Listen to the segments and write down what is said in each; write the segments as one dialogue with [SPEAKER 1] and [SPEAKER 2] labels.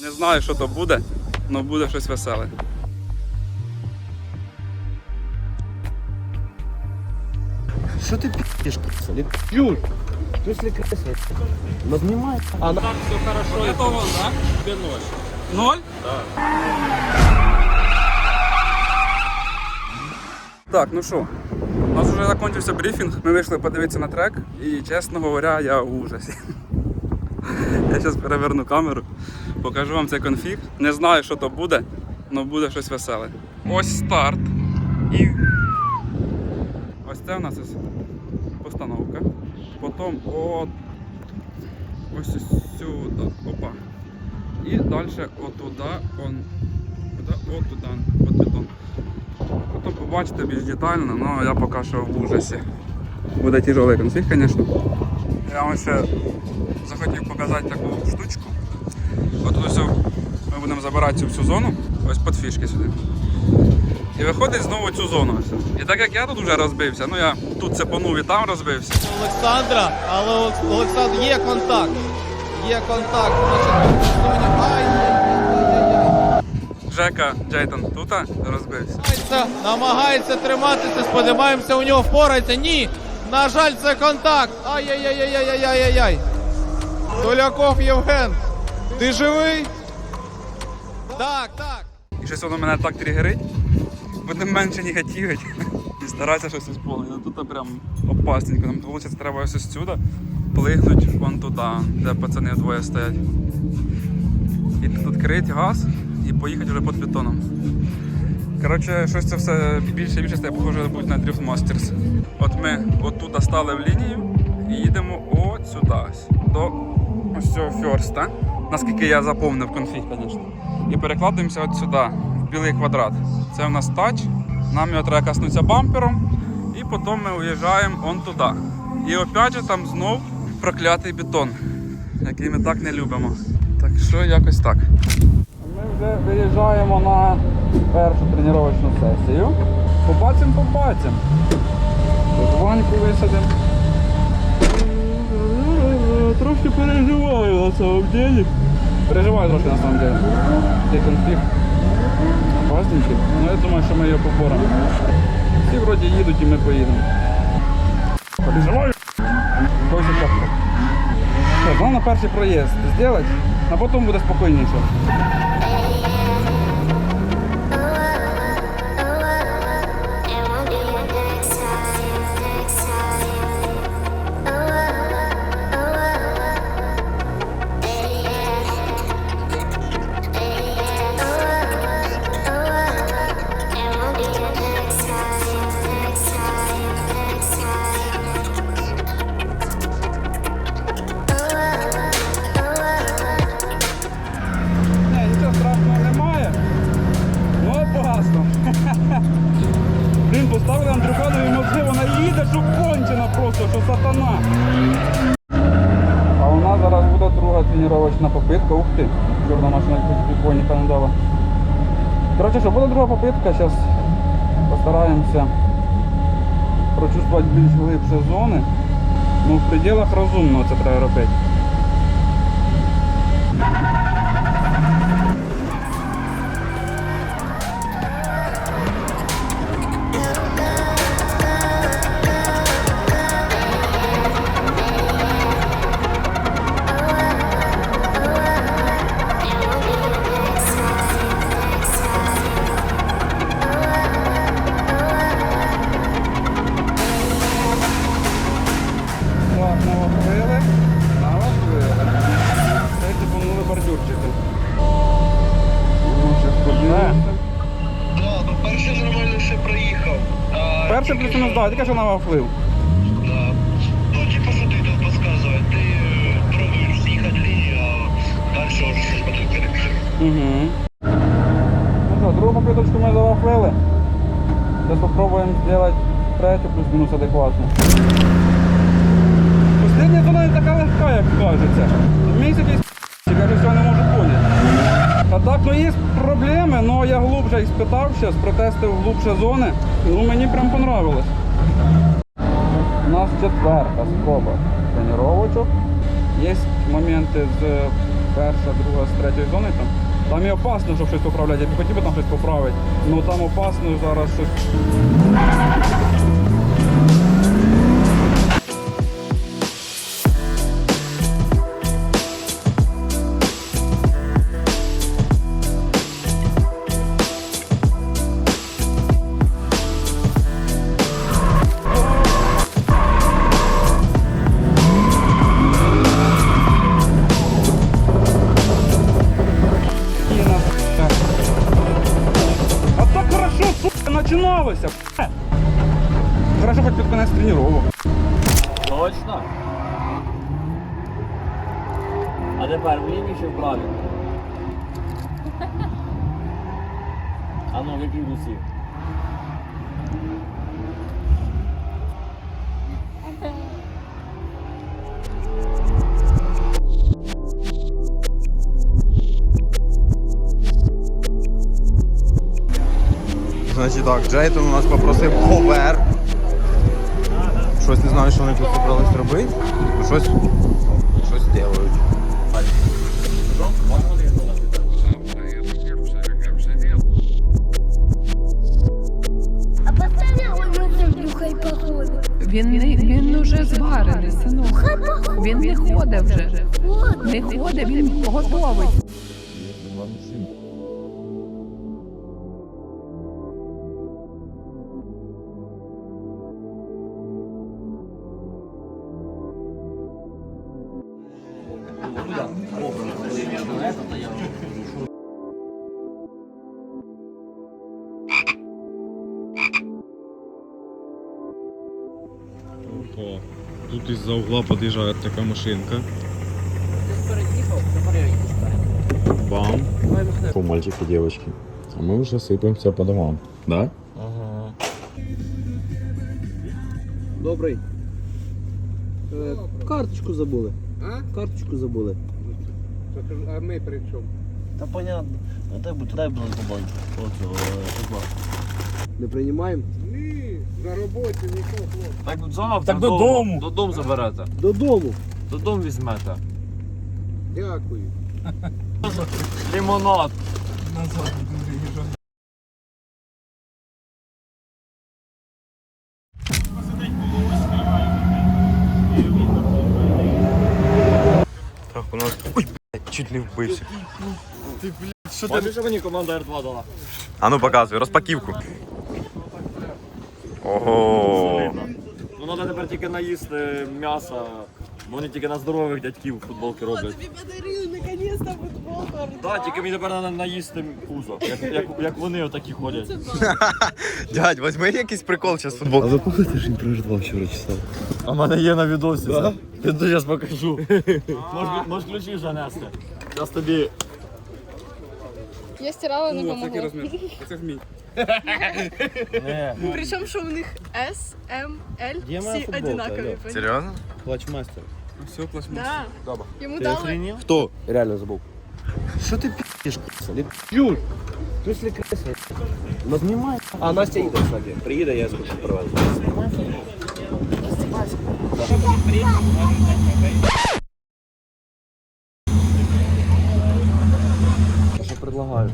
[SPEAKER 1] Не знаю, що то буде, але буде щось веселе.
[SPEAKER 2] Что ты пи***шь, крыса? Не пи***ешь. В смысле крыса? Нажимай. Она...
[SPEAKER 3] Все хорошо, это он, да? Тебе ноль.
[SPEAKER 1] Ноль? Так, ну що, у нас вже закінчився брифінг. Ми вийшли подивитися на трек і, чесно говоря, я в ужасі. Я зараз переверну камеру, покажу вам цей конфіг. Не знаю, що то буде, але буде щось веселе. Ось старт. І ось це у нас постановка. Потім от ось сюди. Опа. І далі отуда, он, куди? От туди, під бетон. Потім побачите більш детально, але я поки що в ужасі. Буде тяжелий конфіг, звісно. Я вам ще захотів показати таку штучку. От ось ми будемо забирати цю всю зону, ось під фішки сюди. І виходить знову цю зону. І так як я тут вже розбився, ну я тут цепанув і там розбився.
[SPEAKER 4] Олександра, але Олекс- Олександр є контакт. Є контакт. Значить, в
[SPEAKER 1] Жека Джейтон тут розбився.
[SPEAKER 4] Намагається, намагається триматися, сподіваємося, у нього впорається. Ні. На жаль, це контакт. Ай-яй-яй-яй-яй-яй-яй. Толяков Євген. Ти живий? Так, так.
[SPEAKER 1] І щось воно мене так тригерить, будемо менше негативити і старатися щось ісполнити. Ну тут прям опасненько. Нам виходить, треба ось сюди плигнути вон туди, де пацани двоє стоять. І тут відкрити газ і поїхати вже під бетоном. Коротше, щось це все більше і більше стає похоже на Drift Masters. От ми отут стали в лінію і їдемо от сюди. До ось цього ферста. Наскільки я заповнив конфіг, звісно. І перекладаємося от сюди, в білий квадрат. Це в нас тач. Нам його треба коснутися бампером. І потім ми уїжджаємо он туди. І опять же там знов проклятий бетон, який ми так не любимо. Так що якось так. Ми вже виїжджаємо на першу тренувальну сесію. Побачимо, побачимо. Тут Ваньку висадимо. Трошки переживаю на самом деле. Переживаю трошки на самом деле. Цей конфлікт. Опасненький. Ну я думаю, що ми його поборемо. Всі вроді їдуть і ми поїдемо. Переживаю. Головне перший проїзд зробити, а потім буде спокійніше. Буде попытка. Ух ты, черная машина прикольно понадала. Короче, Коротше, що другая друга попитка, зараз постараємося прочувствувати більш глибше зони. Ну, в пределах розумного це треба робити.
[SPEAKER 5] Тільки
[SPEAKER 1] плюс-мінус,
[SPEAKER 5] що-
[SPEAKER 1] да, тільки що навахлив.
[SPEAKER 5] Да. Ну, типу, що ти тут? Ти пробуєш з'їхати лінію, а далі вже потім.
[SPEAKER 1] Угу. Ну що, другу попиточку ми завахвили. Зараз спробуємо зробити третю плюс-мінус адекватно. Последня зона не така легка, як кажеться. Місяць якийсь вже всього не можу поняти. А так, ну є проблеми, але я глубже їх спитав протестив глубше зони. Ну мені прям понравилось. У нас четверта спроба тренувачок. Є моменти з перша, друга, з третьої зони там. Там і опасно, щоб щось поправляти. Я б хотів би там щось поправити. але там опасно зараз щось. Начиналося. Хорошо, хоч під конець тренувок.
[SPEAKER 3] Точно? А тепер в лівій чи вправі? А ну, в якій
[SPEAKER 6] Значить так, Джейтон у нас попросив ховер. Щось не знаю, що вони тут зібрались робити. Щось. Щось роблять.
[SPEAKER 7] А його хай походить.
[SPEAKER 8] Він не він уже зварений, синок. Він не ходить вже. Не ходить, він готовий.
[SPEAKER 4] Із-за угла під'їжджає така машинка. Бам. Фу, мальчики, девочки. А мы уже сыпаемся по домам. Да?
[SPEAKER 9] Добрий. Е, карточку забули. А? Карточку забули.
[SPEAKER 10] А ми при чому?
[SPEAKER 9] Та понятно. А так буде дай було побачити. Оце, Не приймаємо?
[SPEAKER 10] На роботі нікого.
[SPEAKER 3] Так завтра.
[SPEAKER 1] Так додому.
[SPEAKER 3] Додому заберете.
[SPEAKER 9] Додому.
[SPEAKER 3] Додому візьмете.
[SPEAKER 10] Дякую.
[SPEAKER 3] Лимонад.
[SPEAKER 6] Так, у нас. Ой, блядь, чуть не вбився.
[SPEAKER 3] Бачиш, що мені команда R2 дала?
[SPEAKER 6] А ну показуй, розпаківку. Ого.
[SPEAKER 3] Ну треба тепер тільки наїсти м'яса. бо Вони тільки на здорових дядьків футболки роблять.
[SPEAKER 8] Тобі подарили наконец-то футболку.
[SPEAKER 3] Так, тільки мені тепер треба наїсти пузо. Як, як, як вони отакі ходять.
[SPEAKER 6] Дядь, возьми якийсь прикол зараз футбол.
[SPEAKER 9] А ви пам'ятаєте, що він про вчора читав?
[SPEAKER 3] А в мене є на відосі. Да? Я зараз покажу. Можеш, можеш ключі занести. Зараз тобі.
[SPEAKER 11] Я стирала, не
[SPEAKER 1] О, такий розмір. Це ж мій.
[SPEAKER 3] Не.
[SPEAKER 11] Причому, що у них S, M, L,
[SPEAKER 9] Є моя футболка, алло.
[SPEAKER 11] поняв?
[SPEAKER 6] Серйозно?
[SPEAKER 9] Плачмастер.
[SPEAKER 1] Все, плачмо.
[SPEAKER 11] Да. Йому дали.
[SPEAKER 9] Хто? Реально забув. Що ти п'єш, киса? Не. Ти ж криса. Ну знімай. А Настя їде, кстати. Приїде, я скажу привезу. Що предлагаю?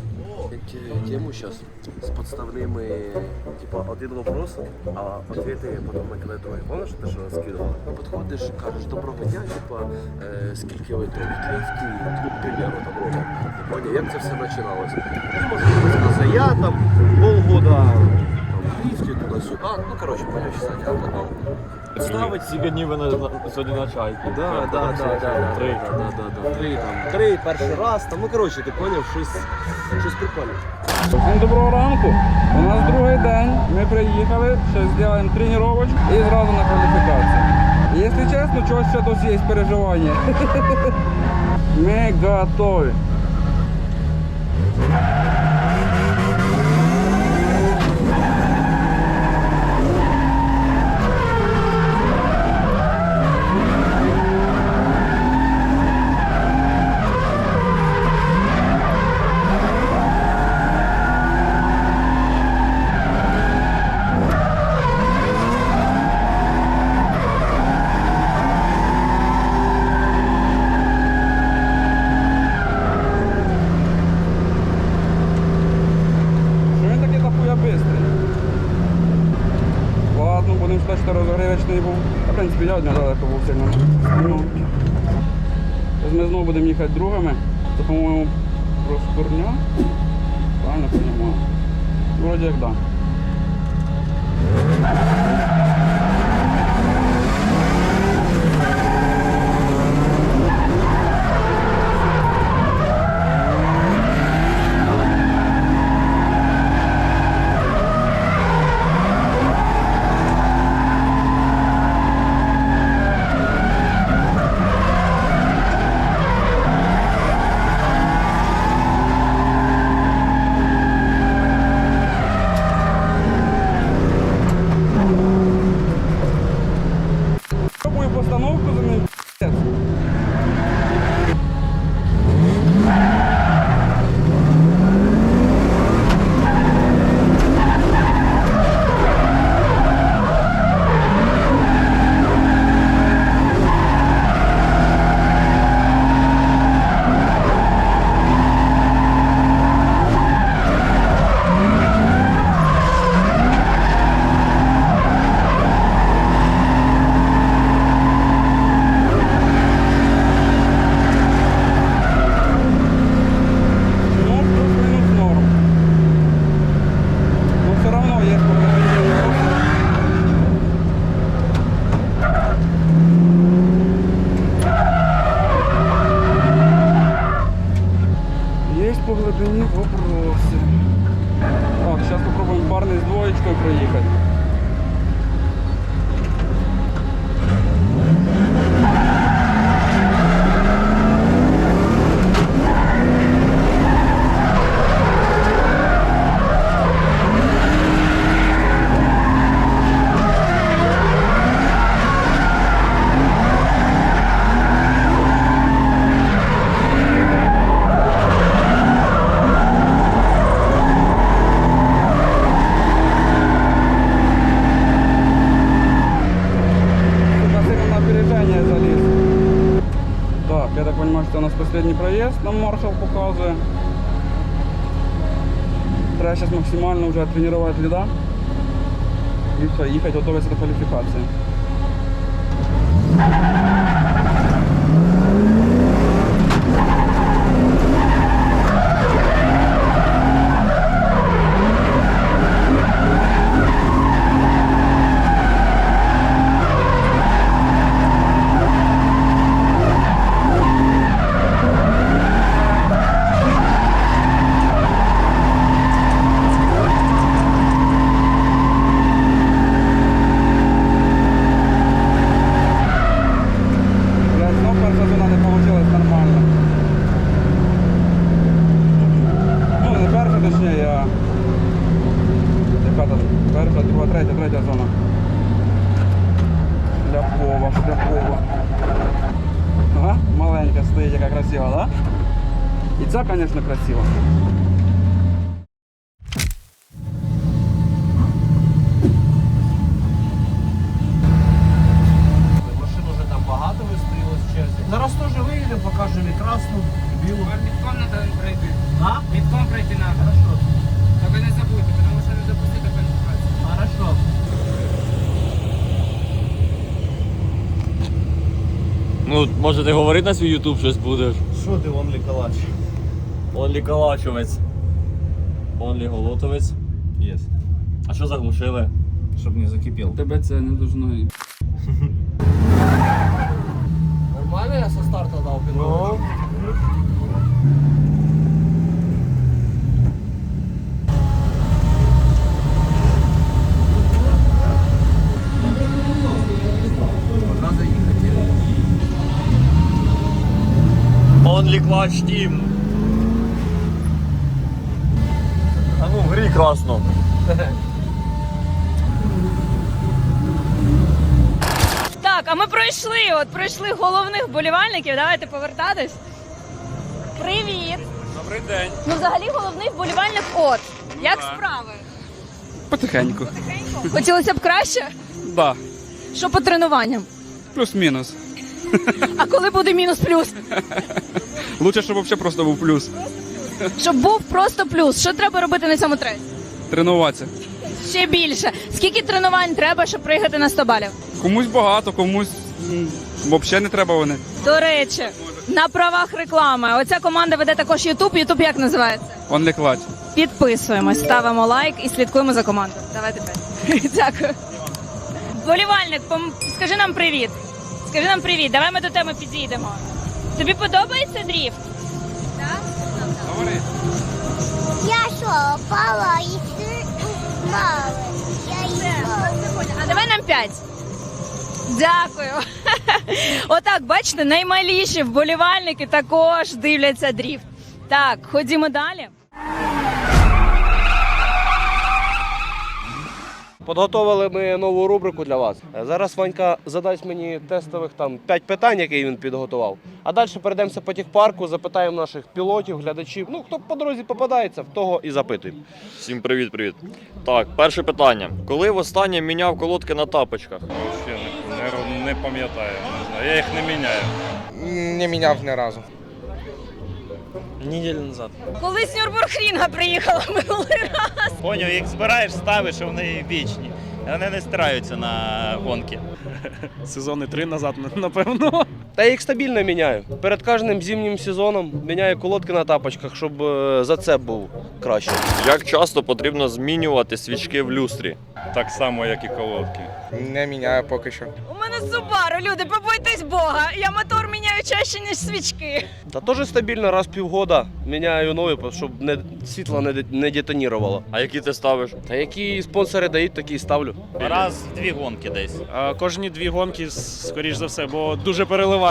[SPEAKER 9] Тему сейчас с подставными, типа, один вопрос, а ответы потом на другой. Помнишь, ты что скидував? Подходишь, кажеш, доброго дня, типа, э, скільки ви там в ну, к примеру, там років. Ти поняв, як це все починалося? І може розказати, я там полгода там, в ліфті, туди-сюди. Ну, коротше, поняв, чесати, а потім.
[SPEAKER 3] Ставить ці гніви на, на, сьогодні на чайку.
[SPEAKER 9] Да, да, да, да,
[SPEAKER 3] Три.
[SPEAKER 9] да, да, да, да. Три, там, три, перший раз, там, ну, коротше, ти поняв, щось, щось прикольне.
[SPEAKER 1] Всім доброго ранку. У нас другий день. Ми приїхали, ще зробимо тренувачку і зразу на кваліфікацію. Якщо чесно, чогось ще досі є переживання. Ми готові. Уже тренировать льда и все, ехать готовиться на кваліфікації. Блядь, знов перша зона не вийшла нормально. Ну, не перша, точніше, а... Яка там? Перша, друга, третя, третя зона. Шляпова, шляпова. Ага, маленька стоїть, яка красива, да? Звісно, красива.
[SPEAKER 9] Машин уже там багато вистоялось в черзі. Зараз теж виїдемо, покажемо і красну, і білу.
[SPEAKER 1] Мітком треба пройти.
[SPEAKER 9] А?
[SPEAKER 1] Мітком пройти треба.
[SPEAKER 9] Хорошо.
[SPEAKER 1] Тільки не забудьте, тому що не допустити кваліфікацію.
[SPEAKER 9] Хорошо.
[SPEAKER 3] Ну, може ти говорити на свій ютуб щось будеш?
[SPEAKER 9] Що ти, Онлі Калач?
[SPEAKER 3] Онлі Калачовець. Онлі Голотовець.
[SPEAKER 9] Єс.
[SPEAKER 3] А що заглушили?
[SPEAKER 9] Щоб не закипів.
[SPEAKER 1] Тебе це не должно.
[SPEAKER 9] Нормально я со старту дав? Надо їхати.
[SPEAKER 3] Only Clutch Team. А ну, грі красно.
[SPEAKER 12] Так, а ми пройшли. От пройшли головних вболівальників. Давайте повертатись. Привіт!
[SPEAKER 1] Добрий день.
[SPEAKER 12] Ну, взагалі, головний вболівальник от. Як
[SPEAKER 1] да.
[SPEAKER 12] справи?
[SPEAKER 1] Потихеньку.
[SPEAKER 12] Хотілося б краще,
[SPEAKER 1] Да.
[SPEAKER 12] що по тренуванням.
[SPEAKER 1] Плюс-мінус.
[SPEAKER 12] А коли буде мінус плюс?
[SPEAKER 1] Лучше, щоб взагалі просто був плюс.
[SPEAKER 12] Щоб був просто плюс. Що треба робити на цьому тресі?
[SPEAKER 1] Тренуватися.
[SPEAKER 12] ще більше. Скільки тренувань треба, щоб приїхати на 100 балів?
[SPEAKER 1] Комусь багато, комусь м, взагалі не треба вони.
[SPEAKER 12] До речі, на правах реклами. Оця команда веде також Ютуб. Ютуб як називається?
[SPEAKER 1] Он клач.
[SPEAKER 12] Підписуємось, ставимо лайк і слідкуємо за командою. Давайте п'ять. Дякую. Болівальник, пом- скажи нам привіт. Скажи нам привіт. Давай ми до тебе підійдемо. Тобі подобається дріфт?
[SPEAKER 7] Я що, пала і ти мала. Я її
[SPEAKER 12] А давай нам п'ять. Дякую. Отак, бачите, наймаліші вболівальники також дивляться дріфт. Так, ходімо далі.
[SPEAKER 2] Подготовили ми нову рубрику для вас. Е, Зараз Ванька задасть мені тестових там 5 питань, які він підготував. А далі перейдемося по техпарку, запитаємо наших пілотів, глядачів. Ну, хто по дорозі попадається, в того і запитуємо.
[SPEAKER 3] Всім привіт, привіт. Так, перше питання. Коли востаннє міняв колодки на тапочках?
[SPEAKER 13] Не, не пам'ятаю, не знаю. Я їх не міняю.
[SPEAKER 6] Не міняв ні разу.
[SPEAKER 3] Неділю назад.
[SPEAKER 12] Колись Нюрбургрінга приїхала минулий раз.
[SPEAKER 14] Поняв, їх збираєш, ставиш, і вони вічні. Вони не стараються на гонки.
[SPEAKER 3] Сезони три назад, напевно.
[SPEAKER 2] Та я їх стабільно міняю. Перед кожним зимнім сезоном міняю колодки на тапочках, щоб е, зацеп був краще.
[SPEAKER 3] Як часто потрібно змінювати свічки в люстрі?
[SPEAKER 13] Так само, як і колодки.
[SPEAKER 6] Не міняю поки що.
[SPEAKER 12] У мене Субару, люди, побойтесь Бога. Я мотор міняю чаще, ніж свічки.
[SPEAKER 2] Та теж стабільно раз в півгода міняю нові, щоб не, світло не, не детонірувало.
[SPEAKER 3] А які ти ставиш?
[SPEAKER 2] Та які спонсори дають, такі і ставлю.
[SPEAKER 14] Раз в дві гонки десь.
[SPEAKER 3] Кожні дві гонки, скоріш за все, бо дуже переливає.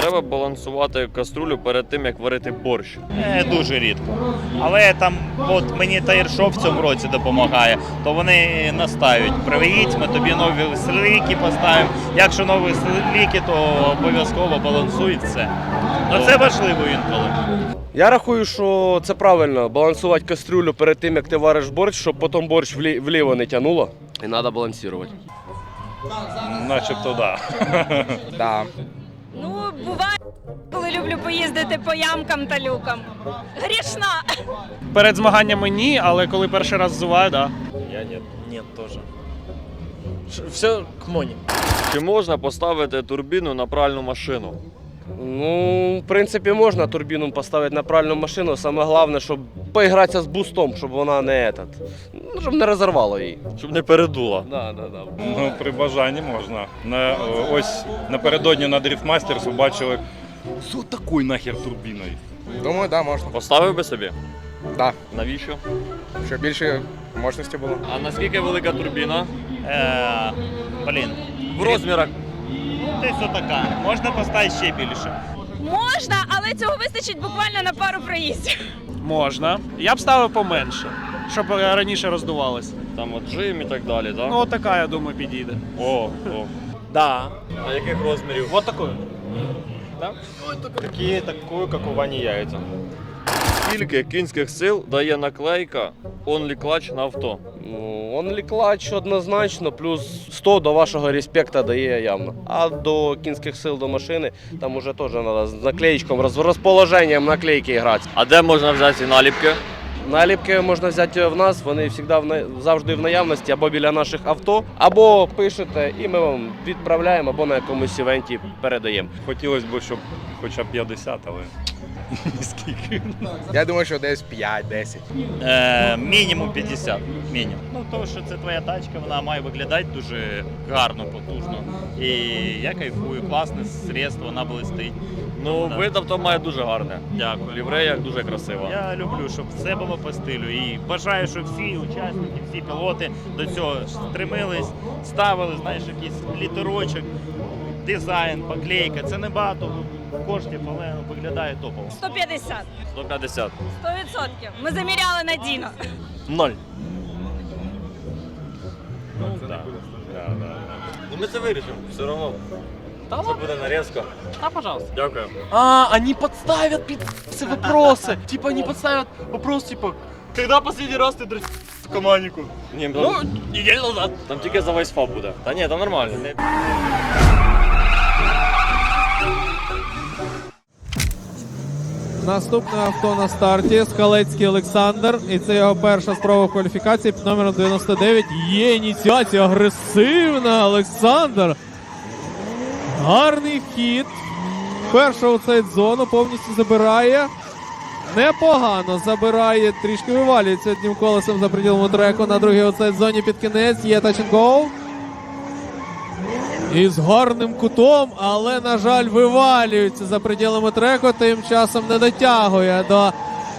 [SPEAKER 3] Треба балансувати каструлю перед тим, як варити борщ.
[SPEAKER 14] Е, дуже рідко. Але там, от мені Таєршоп в цьому році допомагає, то вони настають. Приведіть, ми тобі нові сліки поставимо. Якщо нові сліки, то обов'язково балансуй все. Ну це важливо інколи.
[SPEAKER 2] Я рахую, що це правильно балансувати кастрюлю перед тим, як ти вариш борщ, щоб потім борщ вліво не тягнуло. І треба балансувати.
[SPEAKER 13] Начебто, да.
[SPEAKER 6] Да.
[SPEAKER 12] Ну, буває, коли люблю поїздити по ямкам та люкам. Грішна.
[SPEAKER 3] Перед змаганнями ні, але коли перший раз зуваю, так.
[SPEAKER 14] Я ні. Ні, теж. Все к моні.
[SPEAKER 3] Чи можна поставити турбіну на пральну машину?
[SPEAKER 2] Ну, в принципі, можна турбіну поставити на правильну машину. Саме головне, щоб поігратися з бустом, щоб вона не этот, ну, щоб не розірвало її.
[SPEAKER 3] Щоб не передула.
[SPEAKER 2] Да, да, да.
[SPEAKER 13] Ну, при бажанні можна. На, ось напередодні на Дріфтмастер побачили, що такою нахер турбіною?
[SPEAKER 6] Думаю, да, можна.
[SPEAKER 3] Поставив би собі?
[SPEAKER 6] Да.
[SPEAKER 3] Навіщо?
[SPEAKER 6] Щоб більше мощності було.
[SPEAKER 3] А наскільки велика турбіна?
[SPEAKER 14] Е, блін.
[SPEAKER 3] В розмірах.
[SPEAKER 14] Десь отака. Можна поставити ще більше.
[SPEAKER 12] Можна, але цього вистачить буквально на пару проїздів.
[SPEAKER 3] Можна. Я б ставив поменше, щоб раніше роздувалось. Там от жим і так далі, так? Ну, така, я думаю, підійде.
[SPEAKER 13] О, о.
[SPEAKER 14] Да.
[SPEAKER 3] А яких розмірів?
[SPEAKER 14] Вот такой. Да? Такие, такую, как у Вани яйца.
[SPEAKER 3] Скільки кінських сил дає наклейка Only Clutch на авто?
[SPEAKER 2] Ну, Only Clutch однозначно, плюс 100 до вашого респекта дає явно. А до кінських сил до машини, там уже теж треба з наклеєчком, з розположенням наклейки грати.
[SPEAKER 3] А де можна взяти ці наліпки?
[SPEAKER 2] Наліпки можна взяти в нас, вони завжди, в на- завжди в наявності або біля наших авто, або пишете, і ми вам відправляємо, або на якомусь івенті передаємо.
[SPEAKER 13] Хотілося б, щоб хоча б 50, але скільки.
[SPEAKER 6] Я думаю, що десь 5-10.
[SPEAKER 14] Е, мінімум 50. Мінімум. Ну, тому що це твоя тачка, вона має виглядати дуже гарно, потужно. І я кайфую, класне средство, вона блистить.
[SPEAKER 3] Ну,
[SPEAKER 14] Да.
[SPEAKER 3] вид авто має дуже гарне.
[SPEAKER 14] Дякую.
[SPEAKER 3] В лівреях дуже красиво.
[SPEAKER 14] Я люблю, щоб все було по стилю. І бажаю, щоб всі учасники, всі пілоти до цього стремились, ставили, знаєш, якийсь літерочок, дизайн, поклейка. Це не багато коштів, але виглядає топово.
[SPEAKER 12] 150.
[SPEAKER 3] 150.
[SPEAKER 12] 100%. Ми заміряли надійно.
[SPEAKER 3] Ноль.
[SPEAKER 13] Ну, да. Да, да, да.
[SPEAKER 3] Ну ми це вирішимо, все одно. Це буде нарізка.
[SPEAKER 14] А, пожалуйста.
[SPEAKER 3] Дякую.
[SPEAKER 14] А, они подставят пи***цы вопросы. Типа они подставят вопрос, типа, когда последний раз ты дрочил команdiку?
[SPEAKER 3] Ні,
[SPEAKER 14] Ну,
[SPEAKER 3] там,
[SPEAKER 14] неделю назад.
[SPEAKER 3] там тільки за вайсфа буде. Та ні, там нормально.
[SPEAKER 15] Наступне авто на старті Скалецький Олександр. І це його перша спроба кваліфікації під номером 99. Є ініціація агресивна Олександр. Гарний хід. Перша у цей зону повністю забирає. Непогано забирає, трішки вивалюється одним колесом за приділом треку на другій оцей зоні під кінець. Є touch go. Гарним кутом, але, на жаль, вивалюється за приділами треку, тим часом не дотягує до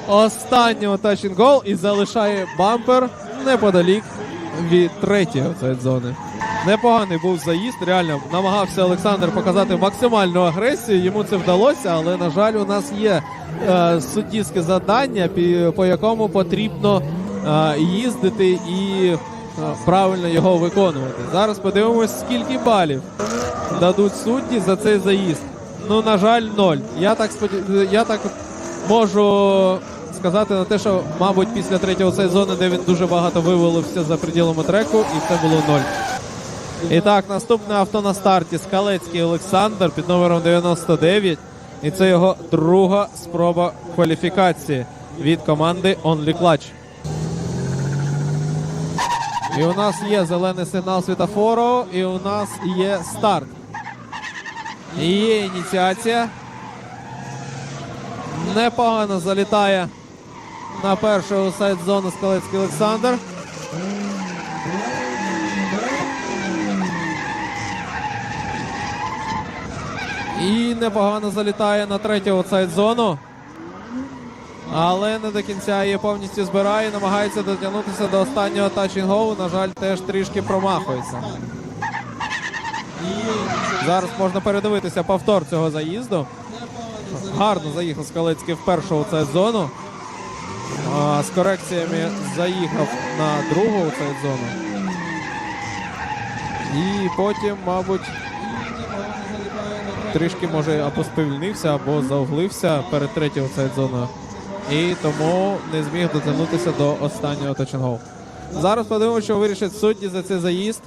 [SPEAKER 15] останнього go і залишає бампер неподалік від третьої зони. Непоганий був заїзд. Реально намагався Олександр показати максимальну агресію. Йому це вдалося, але на жаль, у нас є е, суддівське завдання, по якому потрібно е, їздити і правильно його виконувати. Зараз подивимось, скільки балів дадуть судді за цей заїзд. Ну, на жаль, ноль. Я так я так можу сказати на те, що, мабуть, після третього сезону, де він дуже багато вивалився за приділами треку, і це було ноль. І так, наступне авто на старті Скалецький Олександр під номером 99. І це його друга спроба кваліфікації від команди Only Clutch. І у нас є зелений сигнал світофору, і у нас є старт. Є ініціація. Непогано залітає на першу сайт зону Скалецький Олександр. І непогано залітає на третю сайт зону. Але не до кінця її повністю збирає, намагається дотягнутися до останнього тачінгову. На жаль, теж трішки промахується. Зараз можна передивитися повтор цього заїзду. Гарно заїхав Скалецький в першу оце зону. А, з корекціями заїхав на другу оце зону. І потім, мабуть, трішки може або сповільнився, або заоглився перед третьою оце зоною. І тому не зміг дотягнутися до останнього тачингоу. Зараз подивимося, що вирішать судді за цей заїзд.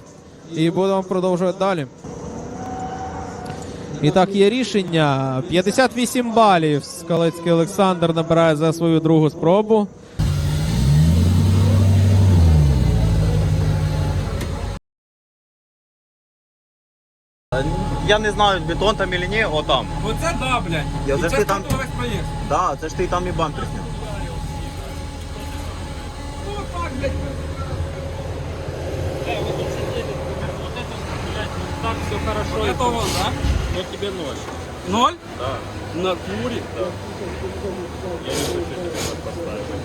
[SPEAKER 15] І будемо продовжувати далі. І так, є рішення. 58 балів. Скалецький Олександр набирає за свою другу спробу.
[SPEAKER 14] Я не знаю, бетон там или ні, о там.
[SPEAKER 1] Оце да, блядь.
[SPEAKER 14] Я
[SPEAKER 1] І
[SPEAKER 14] це
[SPEAKER 1] це
[SPEAKER 14] ж ти там-
[SPEAKER 1] тут весь проїзд.
[SPEAKER 14] Да, це ж ти там і бампер зняв.
[SPEAKER 1] Ну так, блядь.
[SPEAKER 3] Так все хорошо.
[SPEAKER 1] Это он, да?
[SPEAKER 3] Вот тебе ноль.
[SPEAKER 1] Ноль?
[SPEAKER 3] Да.
[SPEAKER 1] На куре?
[SPEAKER 3] Да. Я не хочу тебе так поставить,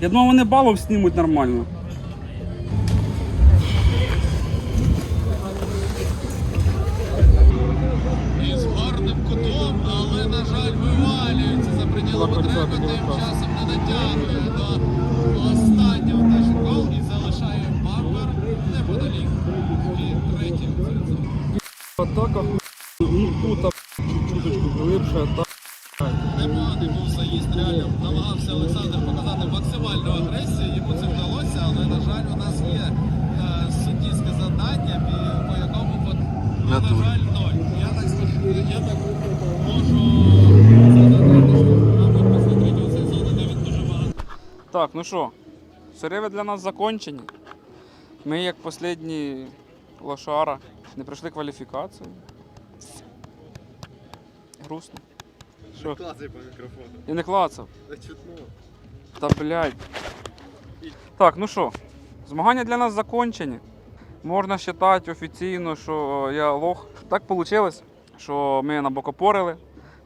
[SPEAKER 1] Я думаю, вони балом снімуть нормально.
[SPEAKER 15] На жаль, ноль. Я так, скажу- я так можу
[SPEAKER 1] Так, ну що, сереви для нас закончені. Ми, як останні лошара, не пройшли кваліфікацію. Грустно. Що?
[SPEAKER 4] Клацай по мікрофону.
[SPEAKER 1] Я не клацав.
[SPEAKER 4] Та чутно.
[SPEAKER 1] Та блядь. Так, ну що, змагання для нас закончені. Можна вважати офіційно, що я лох. Так вийшло, що ми набокопорили.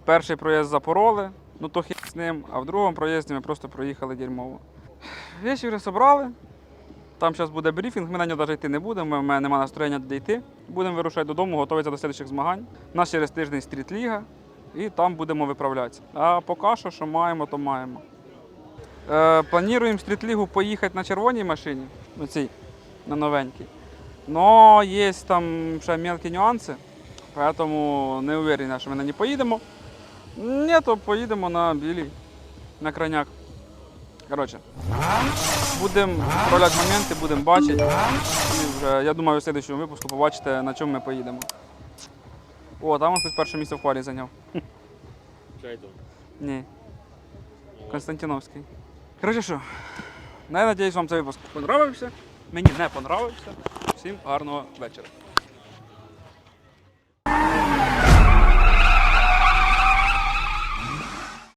[SPEAKER 1] Перший проїзд запороли, ну то хід з ним, а в другому проїзді ми просто проїхали дерьмово. Вещі зібрали. Там зараз буде брифінг, ми на нього навіть йти не будемо, у мене немає настроєння туди йти. Будемо вирушати додому, готуватися до слідчих змагань. У нас через тиждень стріт-ліга, і там будемо виправлятися. А поки що, що маємо, то маємо. Е, плануємо стріт-лігу поїхати на червоній машині, на цій, на новенькій. Но є там ще мелкі нюанси, тому не уверена, що ми на ній поїдемо. Ні, то поїдемо на білій, на краняк. Коротше, будемо проляти моменти, будемо бачити. І вже, я думаю, в слідчому випуску побачите, на чому ми поїдемо. О, там хтось перше місце в парі зайняв.
[SPEAKER 3] Джейтон.
[SPEAKER 1] Ні. Константиновський. Коротше що, ну, я надіюсь, вам цей випуск понравився. Мені не понравився. Всім гарного вечора.